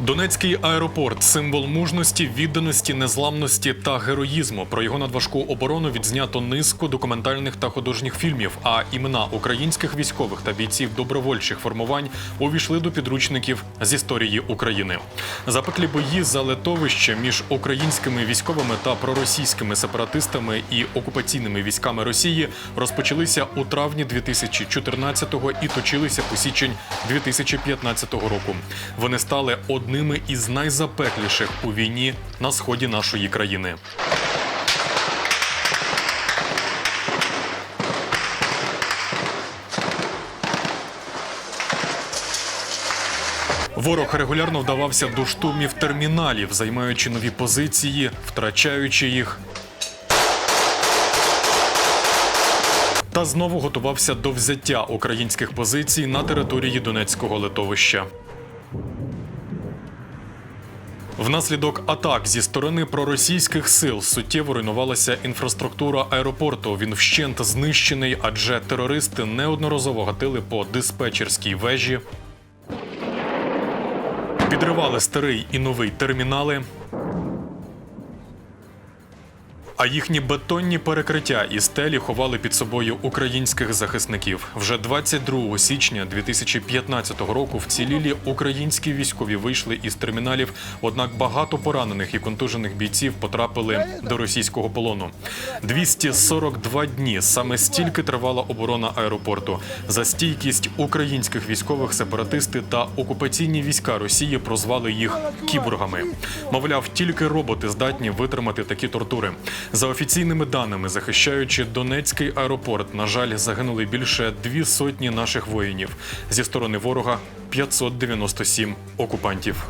Донецький аеропорт символ мужності, відданості, незламності та героїзму. Про його надважку оборону відзнято низку документальних та художніх фільмів. А імена українських військових та бійців добровольчих формувань увійшли до підручників з історії України. Запеклі бої за летовище між українськими військовими та проросійськими сепаратистами і окупаційними військами Росії розпочалися у травні 2014-го і точилися по січень 2015 року. Вони стали одними із найзапекліших у війні на сході нашої країни. Ворог регулярно вдавався до штурмів терміналів, займаючи нові позиції, втрачаючи їх. Та знову готувався до взяття українських позицій на території Донецького литовища. Внаслідок атак зі сторони проросійських сил суттєво руйнувалася інфраструктура аеропорту. Він вщент знищений, адже терористи неодноразово гатили по диспетчерській вежі, підривали старий і новий термінали. А їхні бетонні перекриття і стелі ховали під собою українських захисників. Вже 22 січня 2015 року вцілілі українські військові вийшли із терміналів. Однак багато поранених і контужених бійців потрапили до російського полону. 242 дні саме стільки тривала оборона аеропорту. За стійкість українських військових сепаратисти та окупаційні війська Росії прозвали їх кіборгами. Мовляв, тільки роботи здатні витримати такі тортури. За офіційними даними, захищаючи Донецький аеропорт, на жаль, загинули більше дві сотні наших воїнів. Зі сторони ворога 597 окупантів.